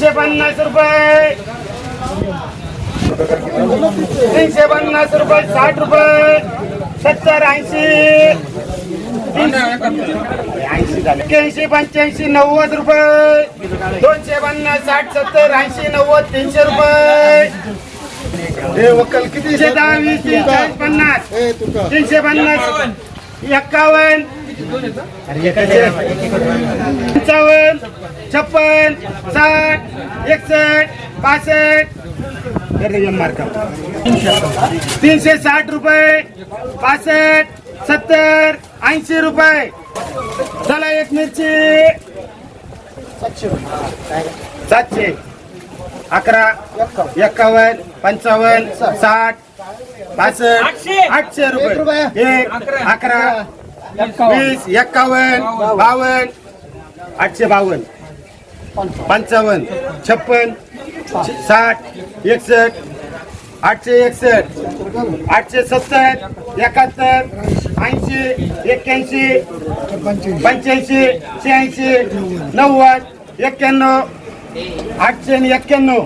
तीनशे पन्नास रुपये. तीनशे पन्नास रुपये साठ रुपये सत्तर ऐंशी. ऐंशी एक्क्याऐंशी पंच्याऐंशी नव्वद रुपये. दोनशे पन्नास साठ सत्तर ऐंशी नव्वद तीनशे रुपये. तीनशे दहा वीस चाळीस पन्नास. तीनशे पन्नास. एक्कावन्न. पंचावन्न छप्पन साठ एकसष्ट पासष्ट तीनशे साठ रुपये पासष्ट सत्तर ऐंशी रुपये. चला एक मिरची. सातशे. अकरा एक्कावन्न पंचावन्न साठ पासष्ट आठशे रुपये. एक अकरा वीस एक्कावन्न बावन्न आठशे बावन्न. पंचावन्न छप्पन साठ एकसष्ट आठशे एकसष्ट आठशे सत्तर एकाहत्तर ऐंशी एक्क्याऐंशी पंच्याऐंशी शहाऐंशी नव्वद एक्क्याण्णव आठशे आणि एक्क्याण्णव.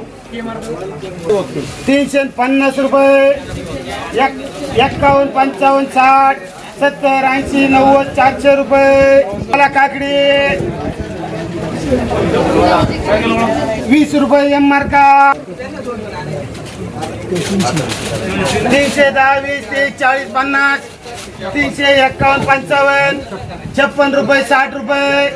तीनशे पन्नास रुपये. एक एक्कावन्न पंचावन्न साठ सत्तर ऐंशी नव्वद चारशे रुपये. मला काकडी. वीस रुपये एम मार्का तीनशे दहा वीस तीस चाळीस पन्नास तीनशे एक्कावन्न पंचावन्न छप्पन रुपये साठ रुपये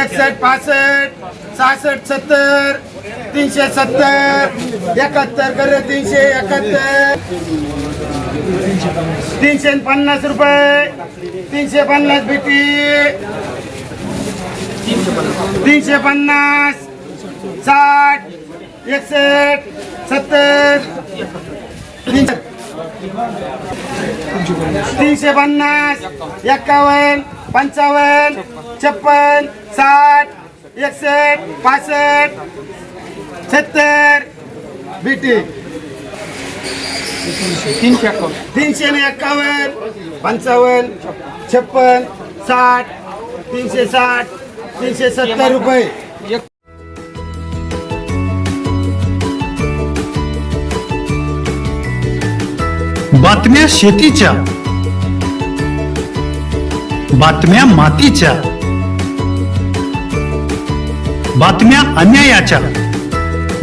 एकसष्ट पासष्ट सहासष्ट सत्तर तीनशे सत्तर एकाहत्तर कर तीनशे एकाहत्तर. तीनशे पन्नास रुपये तीनशे पन्नास बिटी तीनशे पन्नास साठ एकसष्ट सत्तर. तीनशे. पन्नास एक्कावन्न पंचावन्न छप्पन साठ एकसष्ट पासष्ट. सत्तर. बीटी. तीनशे ने एक्कावन्न. पंचावन्न. छप्पन. साठ. तीनशे साठ. तीनशे सत्तर रुपये. बातम्या शेतीच्या. बातम्या मातीच्या. बातम्या अन्यायाच्या.